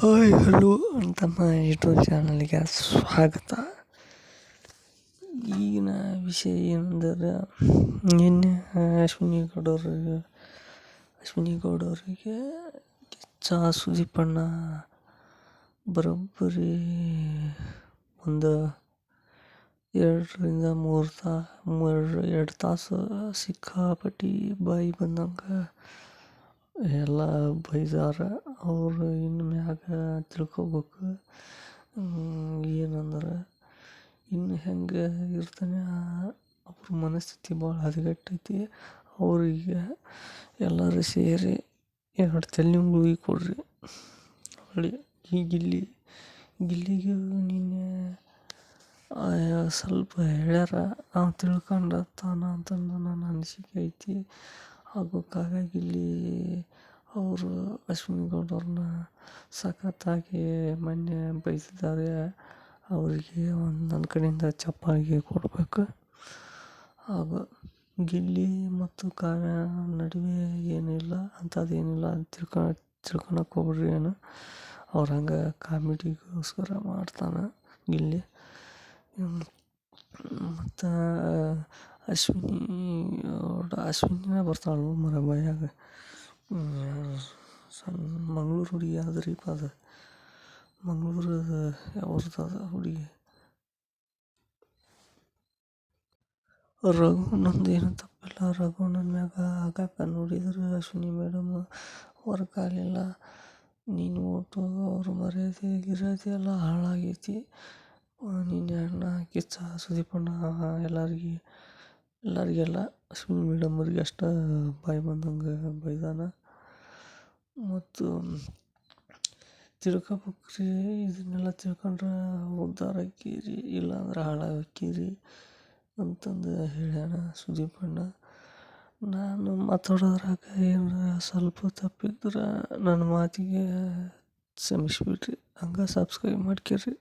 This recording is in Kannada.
ಹಾಯ್ ಹಲೋ ತಮ್ಮ ಯೂಟ್ಯೂಬ್ ಚಾನಲ್ಗೆ ಸ್ವಾಗತ. ಈಗಿನ ವಿಷಯ ಏನಂದರೆ, ನಿನ್ನೆ ಅಶ್ವಿನಿ ಗೌಡವ್ರಿಗೆ ಅಶ್ವಿನಿ ಗೌಡವರಿಗೆ ಕಿಚ್ಚ ಸುದೀಪಣ್ಣ ಬರೋಬ್ಬರಿ ಒಂದು ಎರಡರಿಂದ ಮೂರು ತಾ, ಮೂರು, ಎರಡು ತಾಸು ಸಿಕ್ಕಾಪಟ್ಟಿ ಬಾಯಿ ಬಂದಂಗೆ ಎಲ್ಲ ಬೈದಾರ. ಅವರು ಇನ್ನು ಮ್ಯಾಗ ತಿಳ್ಕೊಬೇಕು. ಏನಂದ್ರೆ ಇನ್ನು ಹೆಂಗೆ ಇರ್ತಾನೆ ಅವ್ರ ಮನಸ್ಥಿತಿ ಭಾಳ ಹದಗೆಟ್ಟೈತಿ. ಅವರಿಗೆ ಎಲ್ಲರೂ ಸೇರಿ ಎರಡು ತಲೆ ಗುಳಿಗೆ ಕೊಡ್ರಿ. ಹೊಳ್ಳಿ, ಈ ಗಿಲ್ಲಿ, ಗಿಲ್ಲಿಗೆ ನೀನು ಸ್ವಲ್ಪ ಹೇಳ್ಯಾರ. ಅವ ತಿಳ್ಕೊಂಡತ್ತಾನ ಅಂತಂದು ನನ್ನ ಅನಿಸಿಕೆ ಐತಿ. ಹಾಗೂ ಕಾಗಾಗಿ ಇಲ್ಲಿ ಅವರು ಅಶ್ವಿನಿ ಗೌಡವ್ರನ್ನ ಸಖತ್ತಾಗಿ ಮೊನ್ನೆ ಬೈದಿದ್ದಾರೆ ಅವರಿಗೆ ಒಂದು ನನ್ನ ಕಡೆಯಿಂದ ಚಪ್ಪಾಗಿ ಕೊಡಬೇಕು. ಹಾಗೂ ಗಿಲ್ಲಿ ಮತ್ತು ಕಾವ್ಯ ನಡುವೆ ಏನಿಲ್ಲ ಅಂಥದ್ದೇನಿಲ್ಲ ತಿಳ್ಕೊ ತಿಳ್ಕೊಳಕ್ಕೆ ಹೋಗ್ಬೇಡ್ರಿ ಏನು. ಅವ್ರು ಹಂಗೆ ಕಾಮಿಡಿಗೋಸ್ಕರ ಮಾಡ್ತಾನೆ ಗಿಲ್ಲಿ. ಮತ್ತು ಅಶ್ವಿನಿ ಅಶ್ವಿನಿನೇ ಬರ್ತಾಳೆ ಮರ ಬಾಯಾಗ. ಸಣ್ಣ ಮಂಗ್ಳೂರು ಹುಡುಗಿ ಯಾವ್ದ್ರಿಪ್ಪ ಅದು ಮಂಗ್ಳೂರು ಯಾವ್ದು ಅದು ಹುಡುಗಿ ರಘುನಂದು ಏನು ತಪ್ಪಿಲ್ಲ. ರಘುನನ್ ಮ್ಯಾಗ ಆಗಾಕ ನೋಡಿದ್ರು ಅಶ್ವಿನಿ ಮೇಡಮ್. ವರ್ಕ್ ಆಗಲಿಲ್ಲ ನೀನು ಒಟ್ಟು ಅವ್ರ ಮರ್ಯಾದೆ ಗಿರ್ಯಾದೆ ಎಲ್ಲ ಹಾಳಾಗೈತಿ ನಿನ್ನೆ ಅಣ್ಣ ಕಿಚ್ಚ ಸುದೀಪಣ್ಣ ಎಲ್ಲರಿಗೆ ಎಲ್ಲರಿಗೆಲ್ಲ ಸ್ಕೂಲ್ ಮೇಡಮವ್ರಿಗೆ ಅಷ್ಟೇ ಬಾಯಿ ಬಂದಂಗೆ ಬೈದಾನ. ಮತ್ತು ತಿಳ್ಕೊಬೇಕ್ರಿ, ಇದನ್ನೆಲ್ಲ ತಿಳ್ಕೊಂಡ್ರೆ ಉದ್ಧಾರ ಆಕ್ಕೀರಿ ಇಲ್ಲಾಂದ್ರೆ ಹಾಳಾಗಿ ಹೋಕ್ಕೀರಿ ಅಂತಂದು ಹೇಳ್ಯಾನ ಸುದೀಪ್ ಅಣ್ಣ. ನಾನು ಮಾತಾಡೋದ್ರಾಗ ಏನಾರ ಸ್ವಲ್ಪ ತಪ್ಪಿದ್ರೆ ನನ್ನ ಮಾತಿಗೆ ಕ್ಷಮಿಸ್ಬಿಡ್ರಿ, ಹಂಗೆ ಸಬ್ಸ್ಕ್ರೈಬ್ ಮಾಡ್ಕೊರಿ.